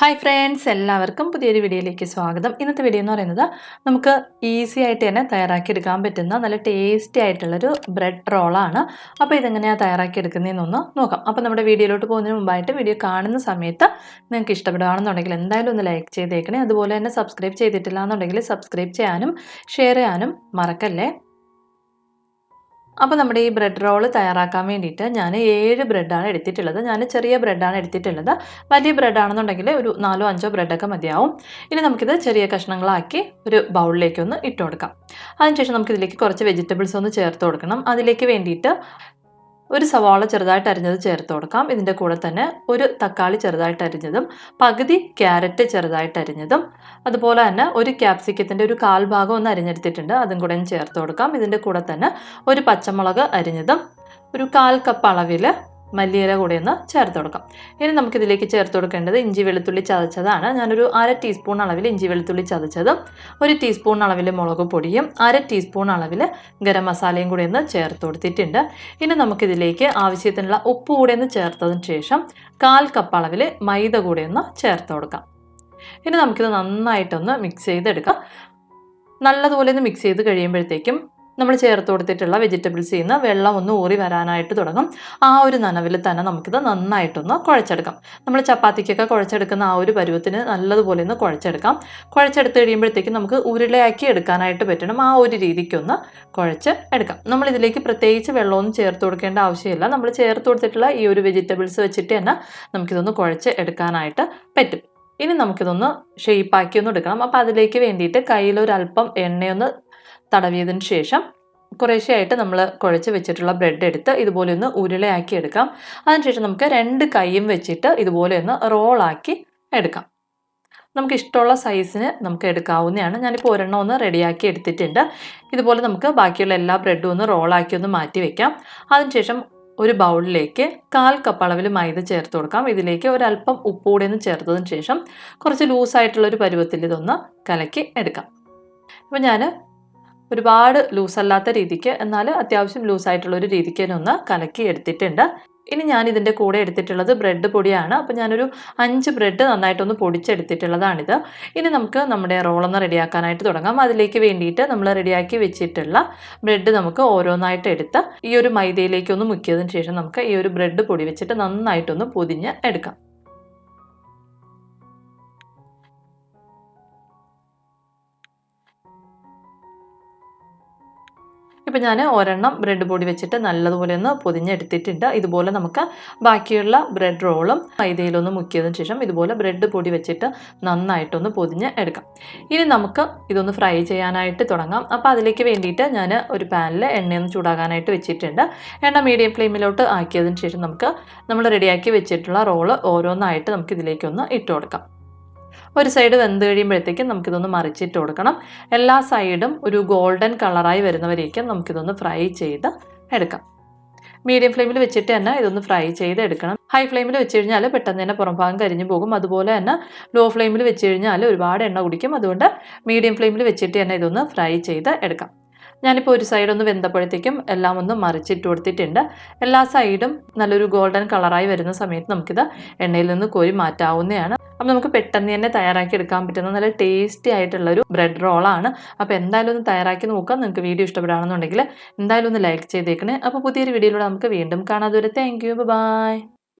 Hi friends എല്ലാവർക്കും പുതിയൊരു വീഡിയോയിലേക്ക് സ്വാഗതം. ഇന്നത്തെ വീഡിയോ എന്ന് പറയുന്നത് നമുക്ക് ഈസി ആയിട്ട് തന്നെ തയ്യാറാക്കിയെടുക്കാൻ പറ്റുന്ന നല്ല ടേസ്റ്റി ആയിട്ടുള്ളൊരു ബ്രെഡ് റോളാണ് അപ്പോൾ ഇതെങ്ങനെയാണ് തയ്യാറാക്കിയെടുക്കുന്നതെന്നൊന്ന് നോക്കാം. അപ്പോൾ നമ്മുടെ വീഡിയോയിലോട്ട് പോകുന്നതിന് മുമ്പായിട്ട് വീഡിയോ കാണുന്ന സമയത്ത് നിങ്ങൾക്ക് ഇഷ്ടപ്പെടുകയാണെന്നുണ്ടെങ്കിൽ എന്തായാലും ഒന്ന് ലൈക്ക് ചെയ്തേക്കണേ. അതുപോലെ തന്നെ സബ്സ്ക്രൈബ് ചെയ്തിട്ടില്ല എന്നുണ്ടെങ്കിൽ സബ്സ്ക്രൈബ് ചെയ്യാനും ഷെയർ ചെയ്യാനും മറക്കല്ലേ? അപ്പോൾ നമ്മുടെ ഈ ബ്രെഡ് റോൾ തയ്യാറാക്കാൻ വേണ്ടിയിട്ട് ഞാൻ ഏഴ് ബ്രെഡാണ് എടുത്തിട്ടുള്ളത്. ഞാൻ ചെറിയ ബ്രെഡാണ് എടുത്തിട്ടുള്ളത്. വലിയ ബ്രെഡാണെന്നുണ്ടെങ്കിൽ ഒരു നാലോ അഞ്ചോ ബ്രെഡൊക്കെ മതിയാവും. ഇനി നമുക്കിത് ചെറിയ കഷ്ണങ്ങളാക്കി ഒരു ബൗളിലേക്ക് ഒന്ന് ഇട്ട് കൊടുക്കാം. അതിനുശേഷം നമുക്കിതിലേക്ക് കുറച്ച് വെജിറ്റബിൾസ് ഒന്ന് ചേർത്ത് കൊടുക്കണം. അതിലേക്ക് വേണ്ടിയിട്ട് ഒരു സവാള ചെറുതായിട്ട് അരിഞ്ഞത് ചേർത്ത് കൊടുക്കാം. ഇതിന്റെ കൂടെ തന്നെ ഒരു തക്കാളി ചെറുതായിട്ട് അരിഞ്ഞതും പകുതി ക്യാരറ്റ് ചെറുതായിട്ട് അരിഞ്ഞതും അതുപോലെ തന്നെ ഒരു ക്യാപ്സിക്കത്തിന്റെ ഒരു കാൽ ഭാഗം ഒന്ന് അരിഞ്ഞെടുത്തിട്ടുണ്ട്. അതും കൂടെ ചേർത്ത് കൊടുക്കാം. ഇതിന്റെ കൂടെ തന്നെ ഒരു പച്ചമുളക് അരിഞ്ഞതും ഒരു കാൽ കപ്പ് അളവിൽ മല്ലിയില കൂടെ ഒന്ന് ചേർത്ത് കൊടുക്കാം. ഇനി നമുക്കിതിലേക്ക് ചേർത്ത് കൊടുക്കേണ്ടത് ഇഞ്ചി വെളുത്തുള്ളി ചതച്ചതാണ്. ഞാനൊരു അര ടീസ്പൂൺ അളവിൽ ഇഞ്ചി വെളുത്തുള്ളി ചതച്ചതും ഒരു ടീസ്പൂൺ അളവിൽ മുളക് പൊടിയും അര ടീസ്പൂൺ അളവിൽ ഗരം മസാലയും കൂടി ഒന്ന് ചേർത്ത് കൊടുത്തിട്ടുണ്ട്. ഇനി നമുക്കിതിലേക്ക് ആവശ്യത്തിനുള്ള ഉപ്പ് കൂടെ ഒന്ന് ചേർത്തതിന് ശേഷം കാൽ കപ്പ് അളവിൽ മൈദ കൂടെ ഒന്ന് ചേർത്ത് കൊടുക്കാം. ഇനി നമുക്കിത് നന്നായിട്ടൊന്ന് മിക്സ് ചെയ്തെടുക്കാം. നല്ലതുപോലെ ഒന്ന് മിക്സ് ചെയ്ത് കഴിയുമ്പോഴത്തേക്കും നമ്മൾ ചേർത്ത് കൊടുത്തിട്ടുള്ള വെജിറ്റബിൾസിൽ നിന്ന് വെള്ളം ഒന്ന് ഊറി വരാനായിട്ട് തുടങ്ങും. ആ ഒരു നനവിൽ തന്നെ നമുക്കിത് നന്നായിട്ടൊന്ന് കുഴച്ചെടുക്കാം. നമ്മൾ ചപ്പാത്തിക്കൊക്കെ കുഴച്ചെടുക്കുന്ന ആ ഒരു പരുവത്തിന് നല്ലതുപോലെ ഒന്ന് കുഴച്ചെടുക്കാം. കുഴച്ചെടുത്ത് കഴിയുമ്പോഴത്തേക്കും നമുക്ക് ഉരുളയാക്കി എടുക്കാനായിട്ട് പറ്റണം. ആ ഒരു രീതിക്കൊന്ന് കുഴച്ച് എടുക്കാം. നമ്മൾ ഇതിലേക്ക് പ്രത്യേകിച്ച് വെള്ളമൊന്നും ചേർത്ത് കൊടുക്കേണ്ട ആവശ്യമില്ല. നമ്മൾ ചേർത്ത് കൊടുത്തിട്ടുള്ള ഈ ഒരു വെജിറ്റബിൾസ് വെച്ചിട്ട് തന്നെ നമുക്കിതൊന്ന് കുഴച്ച് എടുക്കാനായിട്ട് പറ്റും. ഇനി നമുക്കിതൊന്ന് ഷെയ്പ്പാക്കി ഒന്ന് എടുക്കണം. അപ്പോൾ അതിലേക്ക് വേണ്ടിയിട്ട് കയ്യിലൊരല്പം എണ്ണയൊന്ന് തടവിയതിന് ശേഷം കുറേശ്ശെയായിട്ട് നമ്മൾ കുഴച്ച് വെച്ചിട്ടുള്ള ബ്രെഡ് എടുത്ത് ഇതുപോലെ ഒന്ന് ഉരുളയാക്കി എടുക്കാം. അതിനുശേഷം നമുക്ക് രണ്ട് കൈയും വെച്ചിട്ട് ഇതുപോലെ ഒന്ന് റോളാക്കി എടുക്കാം. നമുക്ക് ഇഷ്ടമുള്ള സൈസിന് നമുക്ക് എടുക്കാവുന്നതാണ്. ഞാനിപ്പോൾ ഒരെണ്ണം ഒന്ന് റെഡിയാക്കി എടുത്തിട്ടുണ്ട്. ഇതുപോലെ നമുക്ക് ബാക്കിയുള്ള എല്ലാ ബ്രെഡും ഒന്ന് റോളാക്കി ഒന്ന് മാറ്റി വെക്കാം. അതിനുശേഷം ഒരു ബൗളിലേക്ക് കാൽ കപ്പ് അളവിൽ മൈദ ചേർത്ത് കൊടുക്കാം. ഇതിലേക്ക് ഒരല്പം ഉപ്പുകൂടി ഒന്ന് ചേർത്തതിന് ശേഷം കുറച്ച് ലൂസായിട്ടുള്ള ഒരു പരുവത്തിൽ ഇതൊന്ന് കലക്കി എടുക്കാം. അപ്പോൾ ഞാൻ ഒരുപാട് ലൂസല്ലാത്ത രീതിക്ക് എന്നാൽ അത്യാവശ്യം ലൂസായിട്ടുള്ള ഒരു രീതിക്ക് തന്നെ ഒന്ന് കലക്കി എടുത്തിട്ടുണ്ട്. ഇനി ഞാൻ ഇതിന്റെ കൂടെ എടുത്തിട്ടുള്ളത് ബ്രെഡ് പൊടിയാണ്. അപ്പോൾ ഞാനൊരു അഞ്ച് ബ്രെഡ് നന്നായിട്ടൊന്ന് പൊടിച്ചെടുത്തിട്ടുള്ളതാണിത്. ഇനി നമുക്ക് നമ്മുടെ റോളൊന്ന് റെഡിയാക്കാനായിട്ട് തുടങ്ങാം. അതിലേക്ക് വേണ്ടിയിട്ട് നമ്മൾ റെഡിയാക്കി വെച്ചിട്ടുള്ള ബ്രെഡ് നമുക്ക് ഓരോന്നായിട്ട് എടുത്ത് ഈ ഒരു മൈദയിലേക്കൊന്ന് മുക്കിയതിന് ശേഷം നമുക്ക് ഈ ഒരു ബ്രെഡ് പൊടി വെച്ചിട്ട് നന്നായിട്ടൊന്ന് പൊതിഞ്ഞ് എടുക്കാം. ഇപ്പം ഞാൻ ഒരെണ്ണം ബ്രെഡ് പൊടി വെച്ചിട്ട് നല്ലതുപോലെ ഒന്ന് പൊതിഞ്ഞെടുത്തിട്ടുണ്ട്. ഇതുപോലെ നമുക്ക് ബാക്കിയുള്ള ബ്രെഡ് റോളും മൈദയിലൊന്ന് മുക്കിയതിന് ശേഷം ഇതുപോലെ ബ്രെഡ് പൊടി വെച്ചിട്ട് നന്നായിട്ടൊന്ന് പൊതിഞ്ഞ് എടുക്കാം. ഇനി നമുക്ക് ഇതൊന്ന് ഫ്രൈ ചെയ്യാനായിട്ട് തുടങ്ങാം. അപ്പോൾ അതിലേക്ക് വേണ്ടിയിട്ട് ഞാൻ ഒരു പാനിൽ എണ്ണയൊന്ന് ചൂടാകാനായിട്ട് വെച്ചിട്ടുണ്ട്. എണ്ണ മീഡിയം ഫ്ലെയിമിലോട്ട് ആക്കിയതിന് ശേഷം നമുക്ക് നമ്മൾ റെഡിയാക്കി വെച്ചിട്ടുള്ള റോൾ ഓരോന്നായിട്ട് നമുക്ക് ഇതിലേക്കൊന്ന് ഇട്ട് കൊടുക്കാം. ഒരു സൈഡ് വെന്ത് കഴിയുമ്പോഴത്തേക്കും നമുക്കിതൊന്ന് മറിച്ചിട്ട് കൊടുക്കണം. എല്ലാ സൈഡും ഒരു ഗോൾഡൻ കളറായി വരുന്നവരേക്കും നമുക്കിതൊന്ന് ഫ്രൈ ചെയ്ത് എടുക്കാം. മീഡിയം ഫ്ലെയിമിൽ വെച്ചിട്ട് തന്നെ ഇതൊന്ന് ഫ്രൈ ചെയ്ത് എടുക്കണം. ഹൈ ഫ്ലെയിമിൽ വെച്ച് കഴിഞ്ഞാൽ പെട്ടെന്ന് തന്നെ പുറംഭാഗം കരിഞ്ഞു പോകും. അതുപോലെ തന്നെ ലോ ഫ്ലെയിമിൽ വെച്ച് കഴിഞ്ഞാൽ ഒരുപാട് എണ്ണ കുടിക്കും. അതുകൊണ്ട് മീഡിയം ഫ്ലെയിമിൽ വെച്ചിട്ട് തന്നെ ഇതൊന്ന് ഫ്രൈ ചെയ്ത് എടുക്കാം. ഞാനിപ്പോൾ ഒരു സൈഡ് ഒന്ന് വെന്തപ്പോഴത്തേക്കും എല്ലാം ഒന്ന് മറിച്ചിട്ട് കൊടുത്തിട്ടുണ്ട്. എല്ലാ സൈഡും നല്ലൊരു ഗോൾഡൻ കളറായി വരുന്ന സമയത്ത് നമുക്കിത് എണ്ണയിൽ നിന്ന് കോരി മാറ്റാവുന്നതാണ്. അപ്പോൾ നമുക്ക് പെട്ടെന്ന് തന്നെ തയ്യാറാക്കി എടുക്കാൻ പറ്റുന്ന നല്ല ടേസ്റ്റി ആയിട്ടുള്ള ഒരു ബ്രെഡ് റോളാണ് അപ്പോൾ എന്തായാലും ഒന്ന് തയ്യാറാക്കി നോക്കാം നിങ്ങൾക്ക് വീഡിയോ ഇഷ്ടപ്പെടുകയാണെന്നുണ്ടെങ്കിൽ എന്തായാലും ഒന്ന് ലൈക്ക് ചെയ്തേക്കണേ. അപ്പോൾ പുതിയൊരു വീഡിയോയിലൂടെ നമുക്ക് വീണ്ടും കാണാതെ വരെ താങ്ക് യു ബൈ